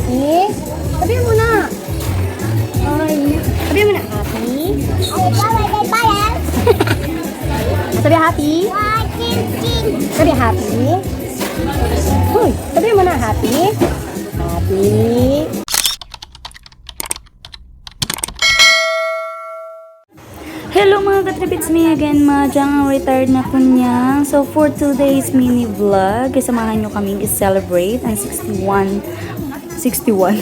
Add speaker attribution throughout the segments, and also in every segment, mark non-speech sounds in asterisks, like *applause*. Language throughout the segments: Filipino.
Speaker 1: happy? Sabihin mo na. Ay, sabihin mo na, happy? Sabi happy? Sabi happy? Hoy, sabihin mo na, happy? Happy?
Speaker 2: Hello mga katrip, it's me again, Majang, ang retired na po niya. So for today's mini vlog, samahan nyo kaming is-celebrate ang 61, 61,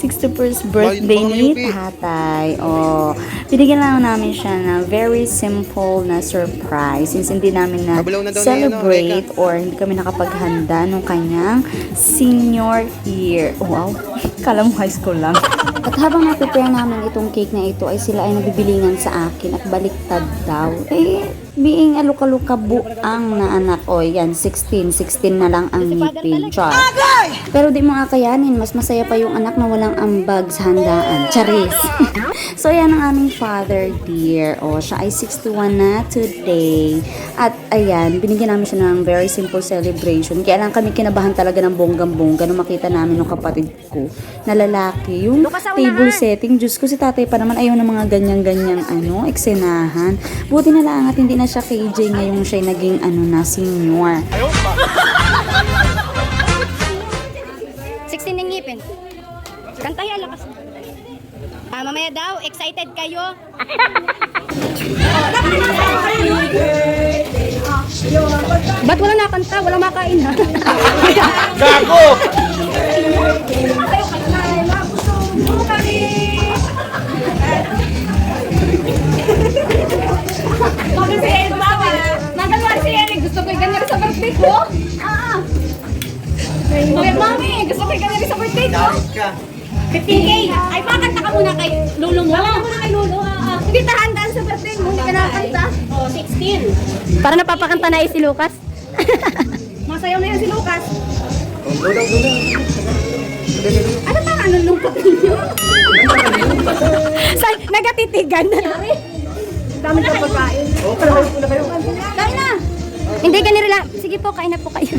Speaker 2: 61st *laughs* birthday ni tatay. Oh, binigyan lang namin siya ng very simple na surprise since hindi namin na
Speaker 3: na ano,
Speaker 2: celebrate or hindi kami nakapaghanda nung kanyang senior year. Wow, *laughs* kala mo high school lang. *laughs* At habang na-prepare namin itong cake na ito ay sila ay nagbibilingan sa akin at baliktad daw. Eh, being aluka-luka buang na anak. O, yan, 16. 16 na lang ang ngipin. Char. Pero di mo akayanin, mas masaya pa yung anak na walang ambag sa handaan. Charis. *laughs* so, yan ang aming father dear. O, siya ay 61 na today. At, ayan, binigyan namin siya ng very simple celebration. Kaya lang kami kinabahan talaga ng bonggang-bongga nung makita namin ng kapatid ko na lalaki. Yung table setting, Diyos ko si tatay pa naman ayaw ng mga ganyan-ganyang ano, eksenahan. Buti na lang at hindi na siya KJ ngayong siya naging ano na senior.
Speaker 1: 16 ng ngipin. Kantahin lakas. Ah, mamaya daw, excited kayo. *laughs* Ba't wala nakanta? Wala makain ha?
Speaker 3: Gago!
Speaker 1: Ko. Ah. Kuya Mami, gusto ko ganyan sa birthday ko. 15K. Ay, makakanta ka muna kay Lolo mo. Wala muna kay Lolo. Ah, ah. Hindi tahandaan sa birthday mo. Hindi ka nakakanta. Oh, 16. Para napapakanta na eh si Lucas. *laughs* Masayaw na yan si Lucas. Ano ba ang lungkot ninyo? *laughs* Sa, nagatitigan na. Dami ka pagkain. Kain na. Hindi ka nila. Sige po, kain na po kayo.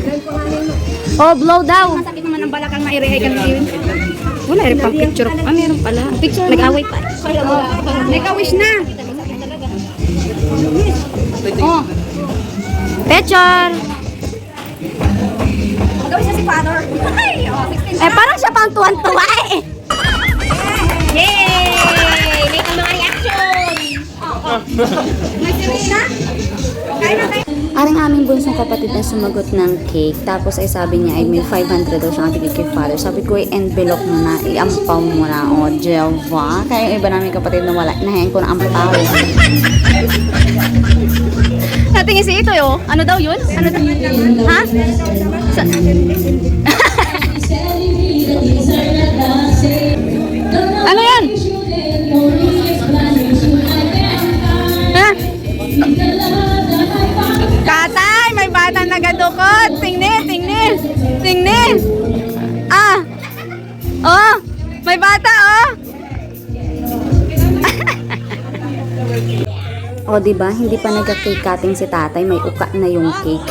Speaker 1: Oh, blow daw. Masakit naman ang balakang mairehay ka na Wala rin pang picture. Ah, meron pala. Picture Nag-away pa. Nag-awish na. Oh. Picture. Mag-awish na si father. Ay, oh, 16 eh, parang siya
Speaker 2: kapatid na sumagot ng cake. Tapos ay sabi niya ay may 500 daw siyang bigay kay father. Sabi ko ay envelope mo na, iampaw mo na. O, Jeva. Kaya yung iba namin kapatid na wala, inahayan ko na ampaw.
Speaker 1: Natingin si ito yo. Ano daw yun? Ano daw? Ha? Sa may bata oh. *laughs*
Speaker 2: O, di ba Hindi pa nagka-cake cutting si tatay. May uka na yung cake.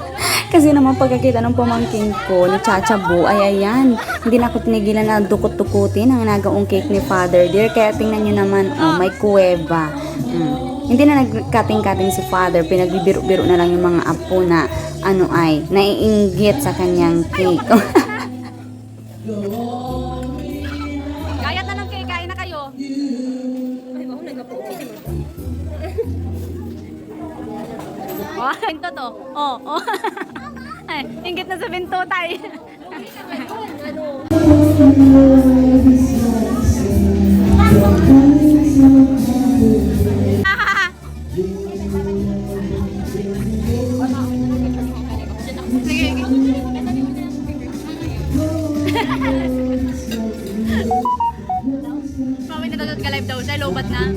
Speaker 2: *laughs* Kasi naman pagkakita ng pamangking ko ni Chacha Bu, ay ayan, hindi na ako tinigilan na dukot-dukutin ang nagaong cake ni Father Dear. Kaya tingnan nyo naman, oh, may kuweba. Mm. Hindi na nag-cutting-cutting si Father, pinagbibiro-biro na lang yung mga apo na ano ay, naiinggit sa kanyang cake. *laughs*
Speaker 1: Kaya na lang kayo, kain na kayo. Oh, *laughs* ito to. Oh, oh. *laughs* Ay, ingit na sa binto tayo. Mami, lobat na.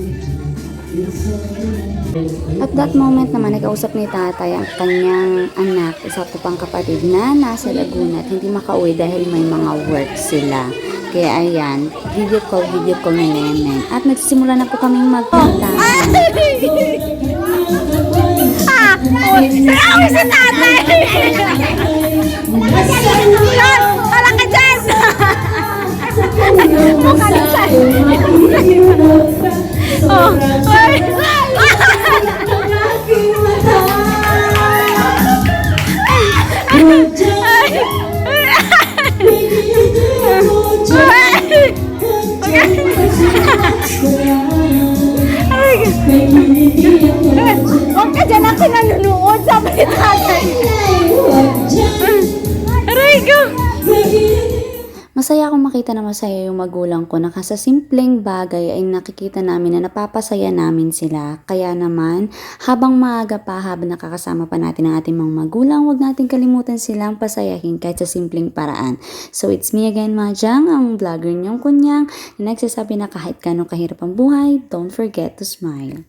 Speaker 2: At that moment naman, nag-ausap ni tatay ang kanyang anak, isa ko pang kapatid na nasa Laguna at hindi makauwi dahil may mga work sila. Kaya ayan, video call, video call na Lemen. At nagsisimula na po kaming magkantahan. *laughs*
Speaker 1: Ah! Sinawi si tatay! *laughs*
Speaker 3: nanonood. Sabi ni tatay. Aray ko!
Speaker 2: Masaya akong makita na masaya yung magulang ko na sa simpleng bagay ay nakikita namin na napapasaya namin sila. Kaya naman, habang maaga pa, habang nakakasama pa natin ang ating mga magulang, huwag natin kalimutan silang pasayahin kahit sa simpleng paraan. So it's me again, Majang, ang vlogger niyong kunyang, na nagsasabi na kahit gano'ng kahirap ang buhay, don't forget to smile.